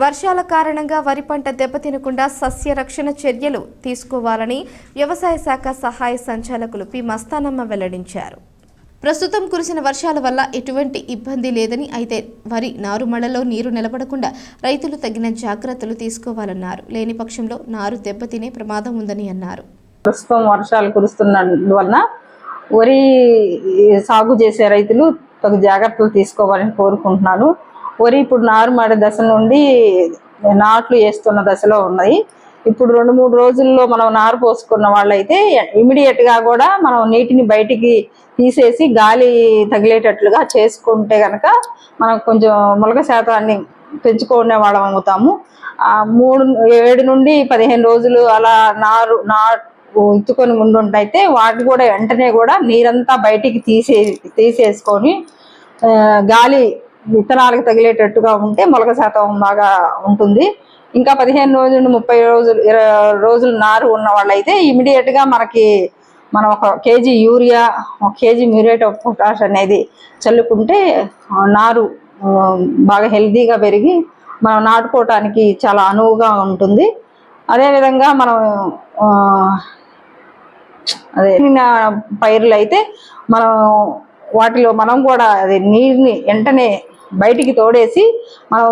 వర్షాల కారణంగా వరి పంట దెబ్బతినకుండా సస్య రక్షణ చర్యలు తీసుకోవాలని వ్యవసాయ శాఖ సహాయ సంచాలకులు పి. మస్తానమ్మ వెల్లడించారు. ప్రస్తుతం కురిసిన వర్షాల వల్ల ఎటువంటి ఇబ్బంది లేదని అయితే వరి నారుమడలో నీరు నిలబడకుండా రైతులు తగిన జాగ్రత్తలు తీసుకోవాలన్నారు. లేని పక్షంలో నారు దెబ్బతినే ప్రమాదం ఉందని అన్నారు. ప్రస్తుతం వర్షాలు కురుస్తున్నందువలన వరి సాగు చేసే రైతులు తగు జాగ్రత్తలు తీసుకోవాలని కోరుకుంటున్నాను వరి ఇప్పుడు నారుమడి దశ నుండి నాట్లు వేస్తున్న దశలో ఉన్నాయి. ఇప్పుడు రెండు మూడు రోజుల్లో మనం నారు పోసుకున్న వాళ్ళైతే ఇమీడియట్గా కూడా మనం నీటిని బయటికి తీసేసి గాలి తగిలేటట్లుగా చేసుకుంటే కనుక మనం కొంచెం మొలక శాతాన్ని పెంచుకునే వాళ్ళం అవుతాము. మూడు ఏడు నుండి పదిహేను రోజులు అలా నారు నాటు ఇత్తుకొని ఉండుంటైతే వాటి కూడా వెంటనే కూడా నీరంతా బయటికి తీసే తీసేసుకొని గాలి విత్తనాలకు తగిలేటట్టుగా ఉంటే మొలక శాతం బాగా ఉంటుంది. ఇంకా పదిహేను రోజులు ముప్పై రోజులు ఇరవై రోజులు నారు ఉన్న వాళ్ళైతే ఇమీడియట్గా మనకి మనం ఒక కేజీ యూరియా ఒక కేజీ మ్యూరేట్ ఆఫ్ పొటాష్ అనేది చల్లుకుంటే నారు బాగా హెల్తీగా పెరిగి మనం నాటుకోవటానికి చాలా అనువుగా ఉంటుంది. అదేవిధంగా మనం అదే నా పైర్లు అయితే మనం వాటిలో మనం కూడా అది నీరుని వెంటనే బయటికి తోడేసి మనం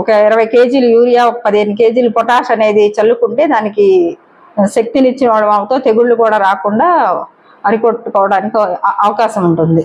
ఒక ఇరవై కేజీలు యూరియా ఒక పదిహేను కేజీలు పొటాష్ అనేది చల్లుకుంటే దానికి శక్తినిచ్చిన వాడు అవుతో తెగుళ్ళు కూడా రాకుండా అరికొట్టుకోవడానికి అవకాశం ఉంటుంది.